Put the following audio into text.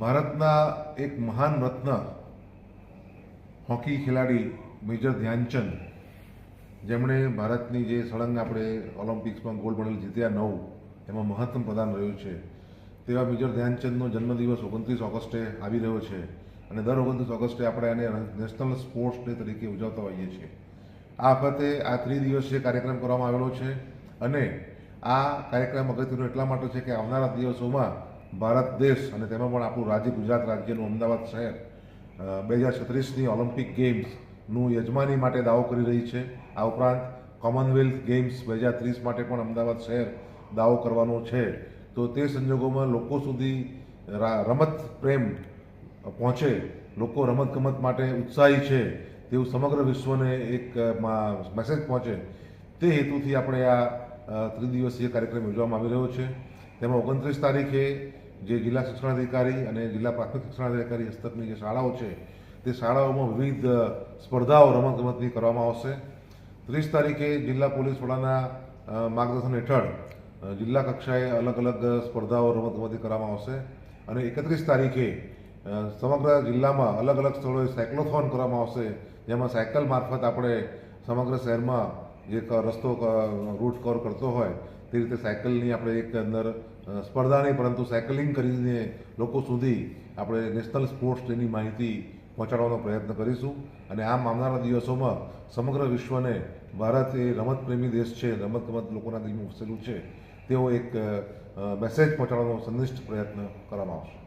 ભારતના એક મહાન રત્ન, હોકી ખેલાડી મેજર ધ્યાનચંદ, જેમણે ભારતની જે સળંગ આપણે ઓલિમ્પિક્સમાં ગોલ્ડ મેડલ જીત્યા નવ, એમાં મહત્તમ પ્રદાન રહ્યું છે. તેવા મેજર ધ્યાનચંદનો જન્મદિવસ ઓગણત્રીસ ઓગસ્ટે આવી રહ્યો છે અને દર ઓગણત્રીસ ઓગસ્ટે આપણે એને નેશનલ સ્પોર્ટ્સ ડે તરીકે ઉજવતા હોઈએ છીએ. આ વખતે આ ત્રિદિવસીય કાર્યક્રમ કરવામાં આવેલો છે અને આ કાર્યક્રમ અગત્યનો એટલા માટે છે કે આવનારા દિવસોમાં ભારત દેશ અને તેમાં પણ આપણું રાજ્ય ગુજરાત રાજ્યનું અમદાવાદ શહેર બે હજાર છત્રીસની ઓલિમ્પિક ગેમ્સનું યજમાની માટે દાવો કરી રહી છે. આ ઉપરાંત કોમનવેલ્થ ગેમ્સ બે હજાર ત્રીસ માટે પણ અમદાવાદ શહેર દાવો કરવાનો છે. તો તે સંજોગોમાં લોકો સુધી રમત પ્રેમ પહોંચે, લોકો રમતગમત માટે ઉત્સાહી છે તેવું સમગ્ર વિશ્વને એક મેસેજ પહોંચે. તે હેતુથી આપણે આ ત્રિદિવસીય કાર્યક્રમ યોજવામાં આવી રહ્યો છે. તેમાં ઓગણત્રીસ તારીખે જે જિલ્લા શિક્ષણાધિકારી અને જિલ્લા પ્રાથમિક શિક્ષણાધિકારી હસ્તકની જે શાળાઓ છે, તે શાળાઓમાં વિવિધ સ્પર્ધાઓ રમતગમતની કરવામાં આવશે. ત્રીસ તારીખે જિલ્લા પોલીસ વડાના માર્ગદર્શન હેઠળ જિલ્લા કક્ષાએ અલગ અલગ સ્પર્ધાઓ રમતગમતની કરવામાં આવશે અને એકત્રીસ તારીખે સમગ્ર જિલ્લામાં અલગ અલગ સ્થળોએ સાયક્લોથોન કરવામાં આવશે, જેમાં સાયકલ મારફત આપણે સમગ્ર શહેરમાં જે ક- રસ્તો રૂટ કવર કરતો હોય, તે રીતે સાયકલની આપણે એક અંદર સ્પર્ધા નહીં, પરંતુ સાયકલિંગ કરીને લોકો સુધી આપણે નેશનલ સ્પોર્ટ્સ ડેની માહિતી પહોંચાડવાનો પ્રયત્ન કરીશું. અને આમ આવનારા દિવસોમાં સમગ્ર વિશ્વને ભારત એ રમતપ્રેમી દેશ છે, રમતગમત લોકોના દિલમાં વસેલું છે તેવો એક મેસેજ પહોંચાડવાનો સંનિષ્ઠ પ્રયત્ન કરવામાં આવશે.